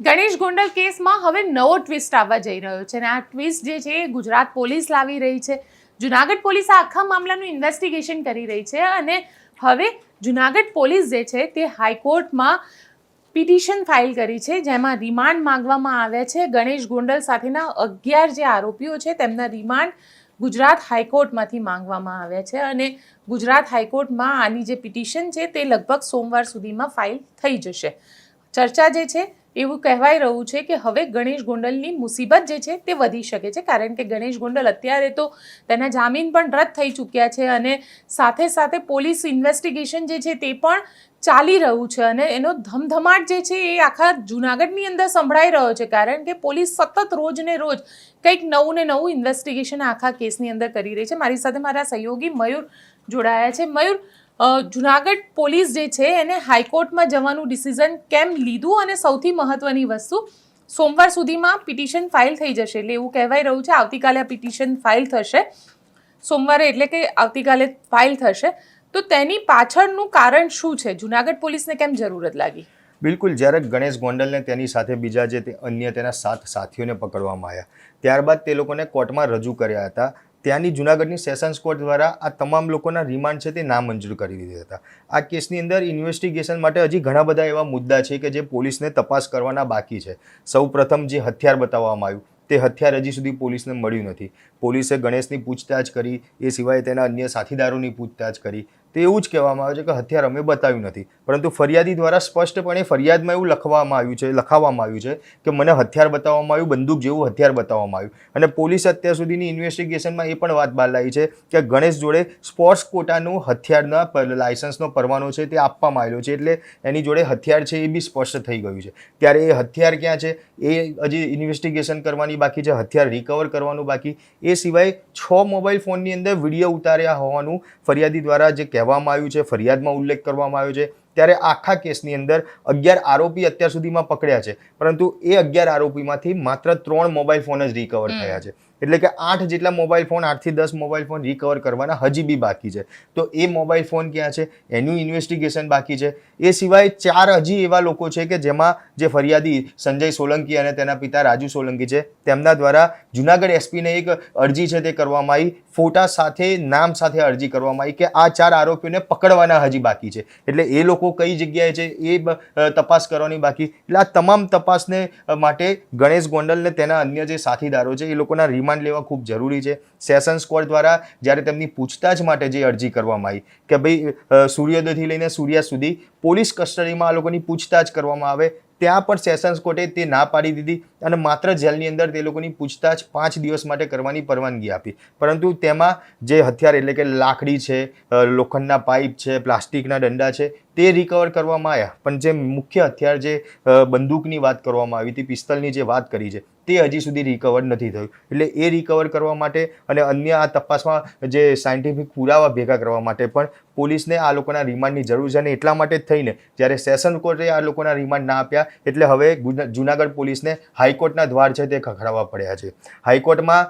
ગણેશ ગોંડલ કેસમાં હવે નવો ટ્વિસ્ટ આવવા જઈ રહ્યો છે અને આ ટ્વિસ્ટ જે છે એ ગુજરાત પોલીસ લાવી રહી છે. જુનાગઢ પોલીસ આ આખા મામલાનું ઇન્વેસ્ટિગેશન કરી રહી છે અને હવે જુનાગઢ પોલીસ જે છે તે હાઈકોર્ટમાં પિટિશન ફાઇલ કરી છે, જેમાં રિમાન્ડ માંગવામાં આવ્યા છે. ગણેશ ગોંડલ સાથેના અગિયાર જે આરોપીઓ છે તેમના રિમાન્ડ ગુજરાત હાઈકોર્ટમાંથી માંગવામાં આવ્યા છે અને ગુજરાત હાઈકોર્ટમાં આની જે પિટિશન છે તે લગભગ સોમવાર સુધીમાં ફાઇલ થઈ જશે. ચર્ચા જે છે એવું કહેવાય રહ્યું છે કે હવે ગણેશ ગોંડલની મુસીબત જે છે તે વધી શકે છે. કારણ કે ગણેશ ગોંડલ અત્યારે તો તેના જામીન પણ રદ થઈ ચૂક્યા છે અને સાથે સાથે પોલીસ ઇન્વેસ્ટિગેશન જે છે તે પણ ચાલી રહ્યું છે અને એનો ધમધમાટ જે છે એ આખા જુનાગઢની અંદર સંભળાઈ રહ્યો છે. કારણ કે પોલીસ સતત રોજ ને રોજ કંઈક નવું ને નવું ઇન્વેસ્ટિગેશન આખા કેસની અંદર કરી રહી છે. મારી સાથે મારા સહયોગી મયુર જોડાયા છે. મયુર જુનાગઢ પોલીસ જે છે, એને હાઈકોર્ટમાં જવાનું ડિસિઝન કેમ લીધું અને સૌથી મહત્વની વસ્તુ, સોમવાર સુધીમાં પિટિશન ફાઇલ થઈ જશે. એટલે એવું કહેવાય રહ્યું છે, આવતીકાલે આ પિટિશન ફાઇલ થશે. સોમવારે એટલે કે આવતીકાલે ફાઇલ થશે. તો તેની પાછળનું કારણ શું છે? જુનાગઢ પોલીસને કેમ જરૂરત લાગી? બિલકુલ, જ્યારે ગણેશ ગોંડલને તેની સાથે બીજા જે અન્ય તેના સાત સાથીઓને પકડવામાં આવ્યા, ત્યારબાદ તે લોકોને કોર્ટમાં રજૂ કર્યા હતા. ત્યાંની જુનાગઢની સેશન્સ કોર્ટ દ્વારા આ તમામ લોકોના રિમાન્ડ છે તે નામંજૂર કરી દીધા હતા. આ કેસની અંદર ઇન્વેસ્ટિગેશન માટે હજી ઘણા બધા એવા મુદ્દા છે કે જે પોલીસને તપાસ કરવાના બાકી છે. સૌ પ્રથમ જે હથિયાર બતાવવામાં આવ્યું, તે હથિયાર હજી સુધી પોલીસને મળ્યું નથી. પોલીસે ગણેશની પૂછતાછ કરી, એ સિવાય તેના અન્ય સાથીદારોની પૂછતાછ કરી. તે એવું જ કહેવામાં આવે છે કે હથિયાર અમે બતાવ્યું નથી. પરંતુ ફરિયાદી દ્વારા સ્પષ્ટપણે ફરિયાદમાં એવું લખવામાં આવ્યું છે, લખાવવામાં આવ્યું છે કે મને હથિયાર બતાવવામાં આવ્યું, બંદૂક જેવું હથિયાર બતાવવામાં આવ્યું. અને પોલીસ અત્યાર સુધીની ઇન્વેસ્ટિગેશનમાં એ પણ વાત બહાર લાવી છે કે ગણેશ જોડે સ્પોર્ટ્સ કોટાનું હથિયારના લાયસન્સનો પરવાનો છે તે આપવામાં આવેલો છે એટલે એની જોડે હથિયાર છે એ બી સ્પષ્ટ થઈ ગયું છે. ત્યારે એ હથિયાર ક્યાં છે? એ હજી ઇન્વેસ્ટિગેશન કરવાની બાકી છે, હથિયાર રિકવર કરવાનું બાકી. એ સિવાય છ મોબાઈલ ફોનની અંદર વીડિયો ઉતાર્યા હોવાનું ફરિયાદી દ્વારા જે કહેવામાં આવ્યું છે ફરિયાદમાં ઉલ્લેખ કરવામાં આવ્યો છે. ત્યારે આખા કેસની અંદર અગિયાર આરોપી અત્યાર સુધીમાં પકડ્યા છે. પરંતુ એ અગિયાર આરોપીમાંથી માત્ર ત્રણ મોબાઈલ ફોન જ રિકવર થયા છે. એટલે કે આઠ જેટલા મોબાઈલ ફોન આઠથી દસ મોબાઈલ ફોન રિકવર કરવાના હજી બી બાકી છે. તો એ મોબાઈલ ફોન ક્યાં છે? એનું ઇન્વેસ્ટિગેશન બાકી છે. એ સિવાય ચાર હજી એવા લોકો છે કે જેમાં જે ફરિયાદી સંજય સોલંકી અને તેના પિતા રાજુ સોલંકી છે, તેમના દ્વારા જુનાગઢ એસપીને એક અરજી છે તે કરવામાં આવી. ફોટા સાથે, નામ સાથે અરજી કરવામાં આવી કે આ ચાર આરોપીઓને પકડવાના હજી બાકી છે. એટલે એ લોકો કઈ જગ્યાએ છે એ તપાસ કરવાની બાકી. એટલે આ તમામ તપાસને માટે ગણેશ ગોંડલ ને તેના અન્ય જે સાથીદારો છે એ લોકોના રિમાન્ડ લેવા ખૂબ જરૂરી છે. સેશન્સ કોર્ટ દ્વારા જ્યારે તેમની પૂછતાછ માટે જે અરજી કરવામાં આવી કે ભાઈ સૂર્યોદયથી લઈને સૂર્યા સુધી પોલીસ કસ્ટડીમાં આ લોકોની પૂછતાછ કરવામાં આવે, ત્યાં પણ સેશન્સ કોર્ટે તે ના પાડી દીધી અને માત્ર જેલની અંદર તે લોકોની પૂછતાછ પાંચ દિવસ માટે કરવાની પરવાનગી આપી. પરંતુ તેમાં જે હથિયાર એટલે કે લાકડી છે લોખંડના પાઇપ છે, પ્લાસ્ટિકના દંડા છે, તે રિકવર કરવામાં આવ્યા. પણ જે મુખ્ય હથિયાર જે બંદૂકની વાત કરવામાં આવી હતી, પિસ્તલની જે વાત કરી છે તે હજી સુધી રિકવર નથી થયું. એટલે એ રિકવર કરવા માટે અને અન્ય આ તપાસમાં જે સાયન્ટિફિક પુરાવા ભેગા કરવા માટે પણ પોલીસને આ લોકોના રિમાન્ડની જરૂર છે અને એટલા માટે જ થઈને જ્યારે સેશન કોર્ટે આ લોકોના રિમાન્ડ ના આપ્યા, એટલે હવે જુનાગઢ પોલીસને હાઈકોર્ટના દ્વાર છે તે ખખડાવવા પડ્યા છે. હાઈકોર્ટમાં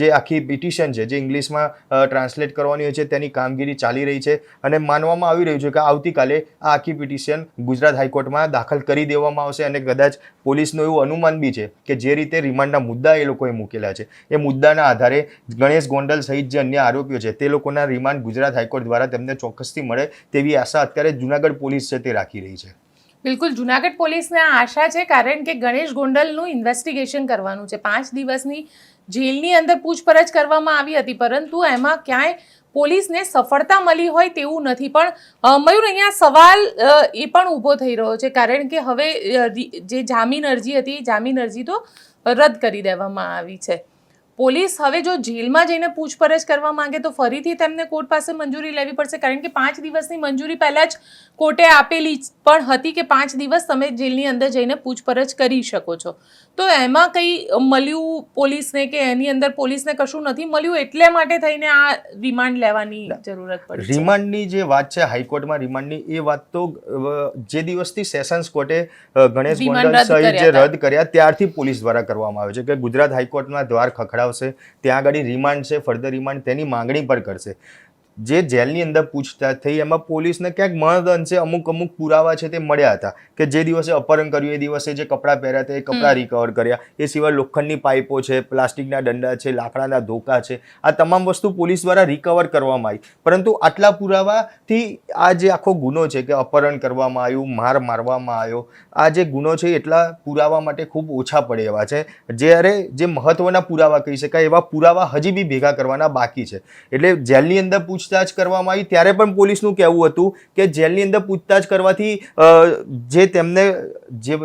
જે આખી પિટિશન છે, જે ઇંગ્લિશમાં ટ્રાન્સલેટ કરવાની હોય છે, તેની કામગીરી ચાલી રહી છે અને માનવામાં આવી રહ્યું છે કે આવતીકાલે આ આખી પિટિશન ગુજરાત હાઈકોર્ટમાં દાખલ કરી દેવામાં આવશે અને કદાચ પોલીસનું એવું અનુમાન બી છે કે જે રીતે રિમાન્ડના મુદ્દા એ લોકોએ મૂકેલા છે. એ મુદ્દાના આધારે ગણેશ ગોંડલ સહિત જે અન્ય આરોપીઓ છે, તે લોકોના રિમાન્ડ ગુજરાત હાઈકોર્ટ દ્વારા તેમને ચોક્કસથી મળે તેવી આશા અત્યારે જુનાગઢ પોલીસ છે તે રાખી રહી છે. બિલકુલ, જુનાગઢ પોલીસને આ આશા છે કારણ કે ગણેશ ગોંડલનું ઇન્વેસ્ટિગેશન કરવાનું છે. પાંચ દિવસની જેલની અંદર પૂછપરછ કરવામાં આવી હતી, પરંતુ એમાં ક્યાંય પોલીસને સફળતા મળી હોય તેવું નથી. પણ મયુર, અહીંયા સવાલ એ પણ ઊભો થઈ રહ્યો છે. કારણ કે હવે જે જામીન અરજી હતી, જામીન અરજી તો રદ કરી દેવામાં આવી છે. પોલીસ હવે જો જેલમાં જઈને પૂછપરછ કરવા માંગે તો ફરીથી તેમને કોર્ટ પાસે મંજૂરી લેવી પડશે. કારણ કે પાંચ દિવસની મંજૂરી પહેલાં જ કોર્ટે આપેલી પણ હતી કે પાંચ દિવસ તમે જેલની અંદર જઈને પૂછપરછ કરી શકો છો. તો એમાં કંઈ મળ્યું પોલીસને કે એની અંદર પોલીસને કશું નથી મળ્યું એટલે માટે થઈને આ રિમાન્ડ લેવાની જરૂરત પડી રિમાન્ડની જે વાત છે હાઈકોર્ટમાં રિમાન્ડની એ વાત તો જે દિવસથી સેશન્સ કોર્ટે ગણેશ ગોંડલ સહિત જે રદ કર્યા ત્યારથી પોલીસ દ્વારા કરવામાં આવે છે કે ગુજરાત હાઈકોર્ટના દ્વાર ખખડાવશે ત્યાં આગળ રિમાન્ડ છે ફર્ધર રિમાન્ડ તેની માંગણી પણ કરશે. જે જેલની અંદર પૂછતાછ થઈ એમાં પોલીસને ક્યાંક મહદ અંશે અમુક અમુક પુરાવા છે તે મળ્યા હતા કે જે દિવસે અપહરણ કર્યું એ દિવસે જે કપડાં પહેર્યા હતા એ કપડાં રિકવર કર્યા. એ સિવાય લોખંડની પાઇપો છે પ્લાસ્ટિકના દંડા છે લાકડાના ધોકા છે આ તમામ વસ્તુ પોલીસ દ્વારા રિકવર કરવામાં આવી. પરંતુ આટલા પુરાવાથી આ જે આખો ગુનો છે કે અપહરણ કરવામાં આવ્યું માર મારવામાં આવ્યો આ જે ગુનો છે એટલા પુરાવા માટે ખૂબ ઓછા પડે એવા છે. જ્યારે જે મહત્વના પુરાવા કહી શકાય એવા પુરાવા હજી બી ભેગા કરવાના બાકી છે. એટલે જેલની અંદર પૂછતાછ કરવામાં આવી ત્યારે પણ પોલીસનું કહેવું હતું કે જેલની અંદર પૂછતાછ કરવાથી જે તેમને, જે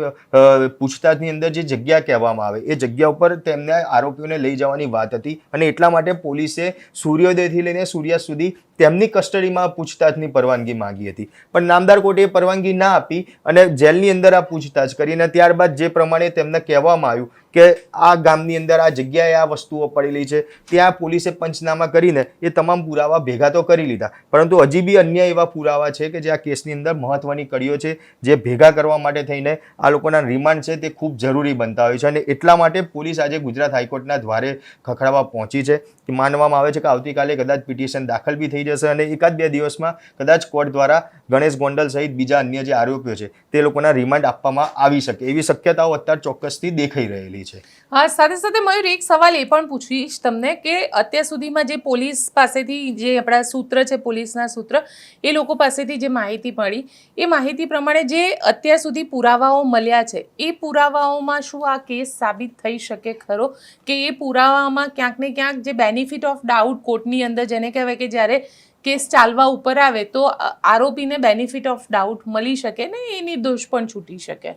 પૂછતાછની અંદર જે જગ્યા કહેવામાં આવે, એ જગ્યા ઉપર તેમને આરોપીઓને લઈ જવાની વાત હતી. અને એટલા માટે પોલીસે સૂર્યોદયથી લઈને સૂર્યાસ્ત સુધી તેમની કસ્ટડીમાં પૂછતાછની પરવાનગી માંગી હતી. પણ નામદાર કોર્ટે પરવાનગી ના આપી અને જેલની અંદર આ પૂછતાછ કરી અને ત્યારબાદ જે પ્રમાણે તેમને કહેવામાં આવ્યું કે આ ગામની અંદર આ જગ્યાએ આ વસ્તુઓ પડેલી છે, ત્યાં પોલીસે પંચનામા કરીને એ તમામ પુરાવા ભેગા તો કરી લીધા. પરંતુ હજી બી અન્ય એવા પુરાવા છે કે જે આ કેસની અંદર મહત્વની કડીઓ છે, જે ભેગા કરવા માટે થઈને આ લોકોના રિમાન્ડ છે તે ખૂબ જરૂરી બનતા હોય છે અને એટલા માટે પોલીસ આજે ગુજરાત હાઈકોર્ટના દ્વારે ખખડાવા પહોંચી છે માનવામાં આવે છે કે આવતીકાલે કદાચ પિટિશન દાખલ બી થઈ જશે. અને એકાદ બે દિવસમાં કદાચ કોર્ટ દ્વારા ગણેશ ગોંડલ સહિત બીજા અન્ય જે આરોપીઓ છે, તે લોકોના રિમાન્ડ આપવામાં આવી શકે. એવી શક્યતાઓ અત્યારે ચોક્કસથી દેખાઈ રહેલી છે. હા, સાથે સાથે મયુર, એક સવાલ એ પણ પૂછીશ તમને કે અત્યાર સુધીમાં જે પોલીસ પાસેથી જે આપણા સૂત્ર છે, પોલીસના સૂત્ર, એ લોકો પાસેથી જે માહિતી મળી, એ માહિતી પ્રમાણે જે અત્યાર સુધી પુરાવાઓ મળ્યા છે, એ પુરાવાઓમાં શું આ કેસ સાબિત થઈ શકે ખરો? કે એ પુરાવામાં ક્યાંક ને ક્યાંક જે બેનિફિટ ઓફ ડાઉટ કોર્ટની અંદર, જેને કહેવાય કે જ્યારે કેસ ચાલવા ઉપર આવે તો આરોપીને બેનિફિટ ઓફ ડાઉટ મળી શકે ને એ નિર્દોષ પણ છૂટી શકે.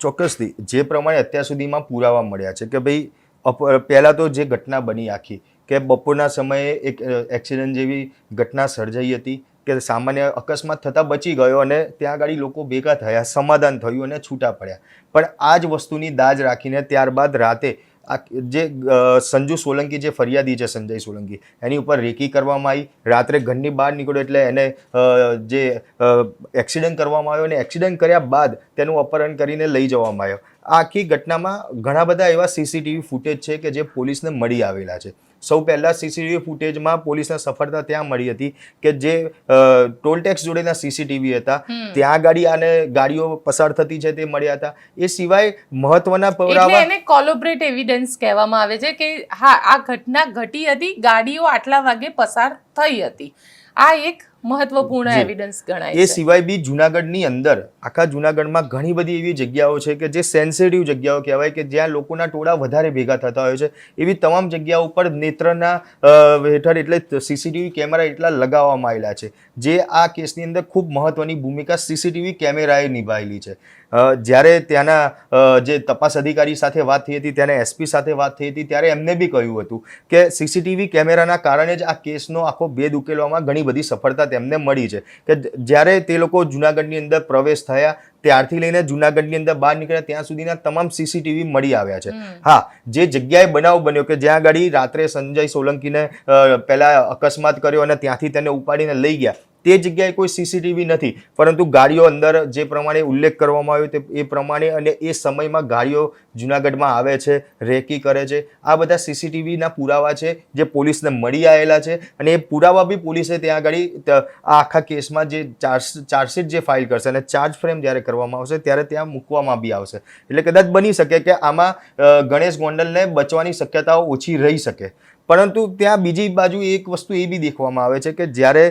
ચોક્કસથી. જે પ્રમાણે અત્યાર સુધીમાં પુરાવા મળ્યા છે કે ભાઈ પહેલાં તો જે ઘટના બની આખી, કે બપોરના સમયે એક એક્સિડન્ટ જેવી ઘટના સર્જાઈ હતી, કે સામાન્ય અકસ્માત થતાં બચી ગયો અને ત્યાં આગળ લોકો ભેગા થયા, સમાધાન થયું અને છૂટા પડ્યા. પણ આ જ વસ્તુની દાજ રાખીને ત્યારબાદ રાતે આ જે સંજુ સોલંકી જે ફરિયાદી છે, સંજય સોલંકી, એની ઉપર રેકી કરવામાં આવી. રાત્રે ઘરની બહાર નીકળ્યો એટલે એને જે એક્સિડન્ટ કરવામાં આવ્યો અને એક્સિડન્ટ કર્યા બાદ તેનું અપહરણ કરીને લઈ જવામાં આવ્યો. આખી ઘટનામાં ઘણા બધા એવા સીસીટીવી ફૂટેજ છે કે જે પોલીસને મળી આવેલા છે. સૌ પહેલાં સીસીટીવી ફૂટેજમાં પોલીસને સફળતા ત્યાં મળી હતી કે જે ટોલ ટેક્સ જોડેના સીસીટીવી હતા. ત્યાં ગાડી આને ગાડીઓ પસાર થતી છે તે મળ્યા હતા. એ સિવાય મહત્વના પુરાવા એને કોલોબરેટ એવિડન્સ કહેવામાં આવે છે કે હા આ ઘટના ઘટી હતી ગાડીઓ આટલા વાગે પસાર થઈ હતી. આ એક મહત્વપૂર્ણ. એવિડન્સ ગણાય એ સિવાય બી જુનાગઢની અંદર આખા જુનાગઢમાં ઘણી બધી એવી જગ્યાઓ છે કે જે સેન્સિટિવ જગ્યાઓ કહેવાય કે જ્યાં લોકોના ટોળા વધારે ભેગા થતા હોય છે. એવી તમામ જગ્યાઓ ઉપર નેત્રના હેઠળ એટલે સીસીટીવી કેમેરા એટલા લગાવવામાં આવેલા છે જે આ કેસની અંદર ખૂબ મહત્વની ભૂમિકા સીસીટીવી કેમેરાએ નિભાવેલી છે. જ્યારે ત્યાંના જે તપાસ અધિકારી સાથે વાત થઈ હતી ત્યારે એસપી સાથે વાત થઈ હતી ત્યારે એમને બી કહ્યું હતું કે સીસીટીવી કેમેરાના કારણે જ આ કેસનો આખો ભેદ ઉકેલવામાં ઘણી બધી સફળતા તેમને મળી છે કે જ્યારે તે લોકો જુનાગઢની અંદર પ્રવેશ થયા ત્યારથી લઈને જુનાગઢની અંદર બહાર નીકળ્યા ત્યાં સુધીના તમામ સીસીટીવી મળી આવ્યા છે. હા જે જગ્યાએ બનાવ બન્યો કે જ્યાં ગાડી રાત્રે સંજય સોલંકીને પહેલાં અકસ્માત કર્યો અને ત્યાંથી તેને ઉપાડીને લઈ ગયા તે જગ્યાએ કોઈ સીસીટીવી નથી. પરંતુ ગાડીઓ અંદર જે પ્રમાણે ઉલ્લેખ કરવામાં આવ્યો તે, એ પ્રમાણે અને એ સમયમાં ગાડીઓ જુનાગઢમાં આવે છે, રેકી કરે છે. આ બધા સીસીટીવીના પુરાવા છે જે પોલીસને મળી આવેલા છે અને એ પુરાવા બી પોલીસે ત્યાં આગળ આ આખા કેસમાં જે ચાર્જ, ચાર્જશીટ જે ફાઇલ કરશે અને ચાર્જ ફ્રેમ જ્યારે કરવામાં આવશે ત્યારે ત્યાં મૂકવામાં બી આવશે. એટલે કદાચ બની શકે કે આમાં ગણેશ ગોંડલને બચવાની શક્યતાઓ ઓછી રહી શકે. પરંતુ ત્યાં બીજી બાજુ એક વસ્તુ એ બી દેખવામાં આવે છે કે જ્યારે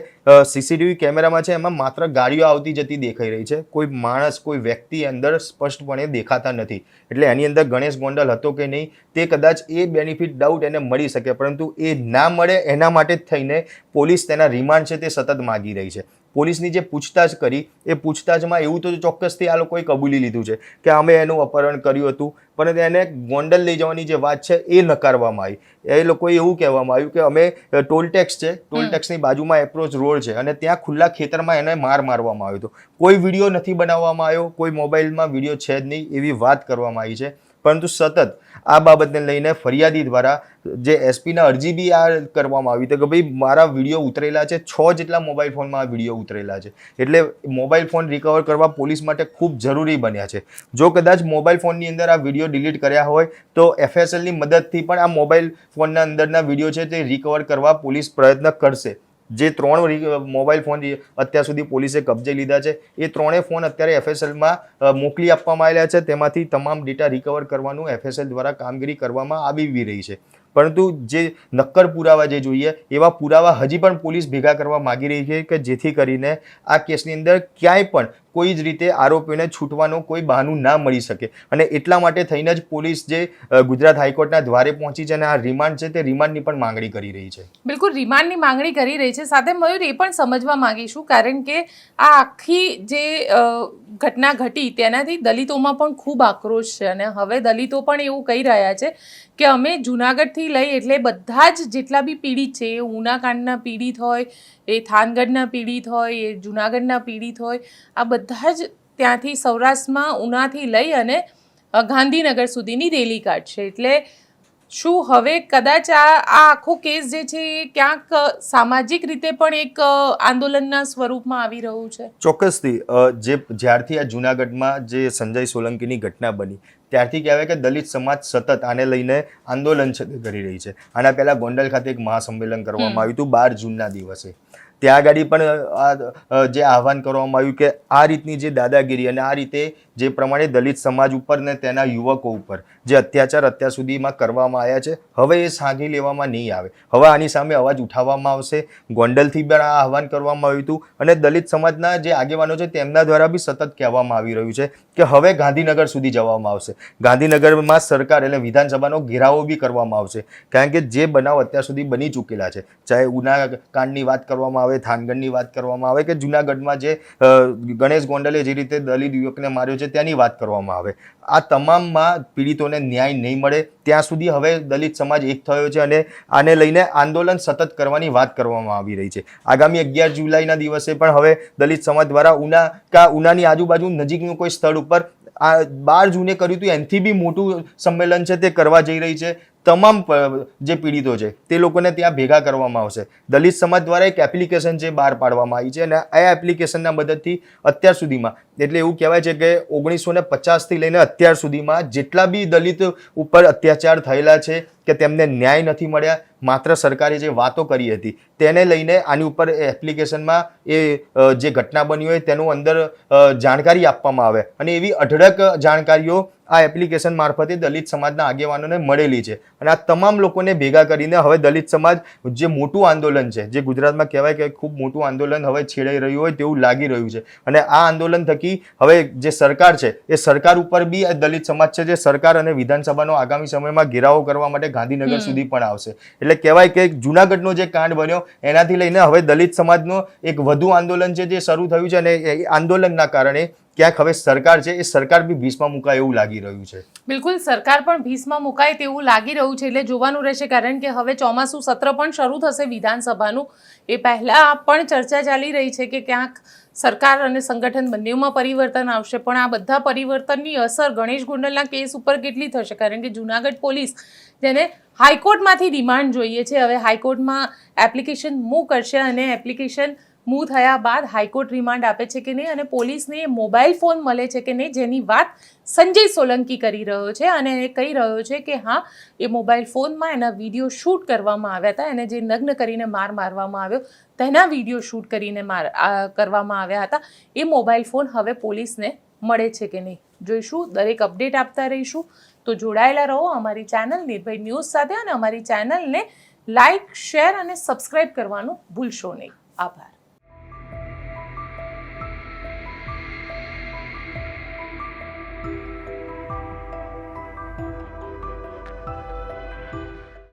સીસીટીવી કેમેરામાં છે એમાં માત્ર ગાડીઓ આવતી જતી દેખાઈ રહી છે. કોઈ માણસ, કોઈ વ્યક્તિ અંદર સ્પષ્ટપણે દેખાતા નથી. એટલે એની અંદર ગણેશ ગોંડલ હતો કે નહીં, તે કદાચ એ બેનિફિટ ડાઉટ એને મળી શકે. પરંતુ એ ના મળે એના માટે જ થઈને પોલીસ તેના રિમાન્ડ છે તે સતત માગી રહી છે. પોલીસની જે પૂછતાછ કરી એ પૂછતાછમાં એવું તો ચોક્કસથી આ લોકોએ કબૂલી લીધું છે કે અમે એનું અપહરણ કર્યું હતું પરંતુ એને ગોંડલ લઈ જવાની જે વાત છે એ નકારવામાં આવી. એ લોકોએ એવું કહેવામાં આવ્યું કે અમે ટોલ ટેક્સ છે ટોલ ટેક્સની બાજુમાં એપ્રોચ રોડ છે અને ત્યાં ખુલ્લા ખેતરમાં એને માર મારવામાં આવ્યો હતો. કોઈ વીડિયો નથી બનાવવામાં આવ્યો કોઈ મોબાઈલમાં વીડિયો છે જ નહીં એવી વાત કરવામાં આવી છે. પરંતુ સતત આ બાબતને લઈને ફરિયાદી દ્વારા જે એસપીના અરજી બી આ કરવામાં આવી હતી કે ભાઈ મારા વીડિયો ઉતરેલા છે, છ જેટલા મોબાઈલ ફોનમાં આ વીડિયો ઉતરેલા છે. એટલે મોબાઈલ ફોન રિકવર કરવા પોલીસ માટે ખૂબ જરૂરી બન્યા છે. જો કદાચ મોબાઈલ ફોનની અંદર આ વીડિયો ડિલીટ કર્યા હોય તો એફએસએલની મદદથી પણ આ મોબાઈલ ફોનના અંદરના વીડિયો છે તે રિકવર કરવા પોલીસ પ્રયત્ન કરશે. જે ત્રણ મોબાઈલ ફોન અત્યાર સુધી પોલીસે કબજે લીધા છે, એ ત્રણેય ફોન અત્યારે એફએસએલમાં મોકલી આપવામાં આવેલા છે. તેમાંથી તમામ ડેટા રિકવર કરવાનું એફએસએલ દ્વારા કામગીરી કરવામાં આવી રહી છે. પરંતુ જે નક્કર પુરાવા જે જોઈએ, એવા પુરાવા હજી પણ પોલીસ ભેગા કરવા માગી રહી છે કે જેથી કરીને આ કેસની અંદર ક્યાંય પણ કોઈ જ રીતે આરોપીઓને છૂટવાનું કોઈ બહાનું ના મળી શકે. અને એટલા માટે થઈને જ પોલીસ જે ગુજરાત હાઈકોર્ટના દ્વારે પહોંચી છે અને આ રિમાન્ડ છે તે રિમાન્ડની પણ માંગણી કરી રહી છે. બિલકુલ, રિમાન્ડની માંગણી કરી રહી છે. સાથે મયુર એ પણ સમજવા માંગીશું, કારણ કે આ આખી જે ઘટના ઘટી તેનાથી દલિતોમાં પણ ખૂબ આક્રોશ છે. અને હવે દલિતો પણ એવું કહી રહ્યા છે કે અમે જુનાગઢથી લઈ એટલે બધા જ જેટલા બી પીડિત છે ઉનાકાંડના પીડિત હોય એ થાનગઢના પીડિત હોય, એ જુનાગઢના પીડિત હોય, આ બધા જ ત્યાંથી સૌરાષ્ટ્રમાં ઉનાથી લઈ અને ગાંધીનગર સુધીની રેલી કાઢશે. એટલે શું હવે કદાચ આ આ આખો કેસ જે છે એ ક્યાંક સામાજિક રીતે પણ એક આંદોલનના સ્વરૂપમાં આવી રહ્યું છે? ચોક્કસથી જે જ્યારથી આ જુનાગઢમાં જે સંજય સોલંકીની ઘટના બની ત્યારથી કહેવાય કે દલિત સમાજ સતત આને લઈને આંદોલન કરી રહી છે. આના પહેલાં ગોંડલ ખાતે એક મહાસંમેલન કરવામાં આવ્યું હતું બાર જૂનના દિવસે. ત્યાં આગળ પણ આ જે આહવાન કરવામાં આવ્યું કે આ રીતની જે દાદાગીરી અને આ રીતે જે પ્રમાણે દલિત સમાજ ઉપર ને તેના યુવકો ઉપર જે અત્યાચાર અત્યાર સુધીમાં કરવામાં આવ્યા છે, હવે એ સાંગી લેવામાં નહીં આવે. હવે આની સામે અવાજ ઉઠાવવામાં આવશે. ગોંડલથી પણ આ આહવાન કરવામાં આવ્યું હતું અને દલિત સમાજના જે આગેવાનો છે તેમના દ્વારા બી સતત કહેવામાં આવી રહ્યું છે કે હવે ગાંધીનગર સુધી જવામાં આવશે. ગાંધીનગરમાં સરકાર એટલે વિધાનસભાનો ઘેરાવો બી કરવામાં આવશે. કારણ કે જે બનાવ અત્યાર સુધી બની ચૂકેલા છે, ચાહે ઉના કાંડની વાત કરવામાં આવે, થાનગઢની વાત કરવામાં આવે કે જુનાગઢમાં જે ગણેશ ગોંડલે જે રીતે દલિત યુવકને માર્યો છે ત્યાંની વાત કરવામાં આવે. આ તમામમાં પીડિતોને ન્યાય નહીં મળે, ત્યાં સુધી હવે દલિત સમાજ એક થયો છે અને આને લઈને આંદોલન સતત કરવાની વાત કરવામાં આવી રહી છે. આગામી અગિયાર જુલાઈના દિવસે પણ હવે દલિત સમાજ દ્વારા ઉના કા ઉનાની આજુબાજુ નજીકનું કોઈ સ્થળ ઉપર આ બાર જૂને કર્યું હતું, એનાથી બી મોટું સંમેલન છે તે કરવા જઈ રહી છે. તમામ જે પીડિતો છે, તે લોકોને ત્યાં ભેગા કરવામાં આવશે. દલિત સમાજ દ્વારા એક એપ્લિકેશન છે બહાર પાડવામાં આવી છે અને આ એપ્લિકેશનના મદદથી અત્યાર સુધીમાં, એટલે એવું કહેવાય છે કે ઓગણીસો ને પચાસથી લઈને અત્યાર સુધીમાં જેટલા બી દલિત ઉપર અત્યાચાર થયેલા છે કે તેમને ન્યાય નથી મળ્યા, માત્ર સરકારે જે વાતો કરી હતી, તેને લઈને આની ઉપર એપ્લિકેશનમાં એ જે ઘટના બની હોય તેનું અંદર જાણકારી આપવામાં આવે. અને એવી અઢળક જાણકારીઓ આ એપ્લિકેશન મારફતે દલિત સમાજના આગેવાનોને મળેલી છે. અને આ તમામ લોકોને ભેગા કરીને હવે દલિત સમાજ જે મોટું આંદોલન છે જે ગુજરાતમાં કહેવાય કે ખૂબ મોટું આંદોલન હવે છેડાઈ રહ્યું હોય તેવું લાગી રહ્યું છે. અને આ આંદોલન થકી હવે જે સરકાર છે એ સરકાર ઉપર બી દલિત સમાજ છે જે સરકાર અને વિધાનસભાનો આગામી સમયમાં ઘેરાવો કરવા માટે ગાંધીનગર સુધી પણ આવશે. એટલે કહેવાય કે જુનાગઢનો જે કાંડ બન્યો એનાથી લઈને હવે દલિત સમાજનો એક વધુ આંદોલન છે જે શરૂ થયું છે અને એ આંદોલનના કારણે ક્યાંક હવે સરકાર છે, એ સરકાર બી ભીસમાં મુકાય એવું લાગી રહ્યું છે. બિલકુલ, સરકાર પણ ભીસમાં મુકાય તેવું લાગી રહ્યું છે, એટલે જોવાનું રહેશે, કારણ કે હવે ચોમાસું સત્ર પણ શરૂ થશે વિધાનસભાનું. એ પહેલાં પણ ચર્ચા ચાલી રહી છે કે ક્યાંક સરકાર અને સંગઠન બંનેમાં પરિવર્તન આવશે, પણ આ બધા પરિવર્તનની અસર ગણેશ ગોંડલના કેસ ઉપર કેટલી થશે? કારણ કે જુનાગઢ પોલીસ જેને હાઈકોર્ટમાંથી રિમાન્ડ જોઈએ છે, હવે હાઈકોર્ટમાં એપ્લિકેશન મૂવ કરશે અને એપ્લિકેશન મૂવ થયા બાદ હાઈકોર્ટ રિમાન્ડ આપે છે કે નહીં અને પોલીસને મોબાઈલ ફોન મળે છે કે નહીં જેની વાત સંજય સોલંકી કરી રહ્યો છે અને એ કહી રહ્યો છે કે હા, એ મોબાઈલ ફોનમાં એના વીડિયો શૂટ કરવામાં આવ્યા હતા. એને જે નગ્ન કરીને માર મારવામાં આવ્યો, તેના વીડિયો શૂટ કરીને માર કરવામાં આવ્યા હતા. એ મોબાઈલ ફોન હવે પોલીસને મળે છે કે નહીં? જોઈશું, દરેક અપડેટ આપતા રહીશું. તો જોડાયેલા રહો અમારી ચેનલ નિર્ભય ન્યૂઝ સાથે અને અમારી ચેનલને લાઇક શેર અને સબસ્ક્રાઇબ કરવાનું ભૂલશો નહીં. આભાર.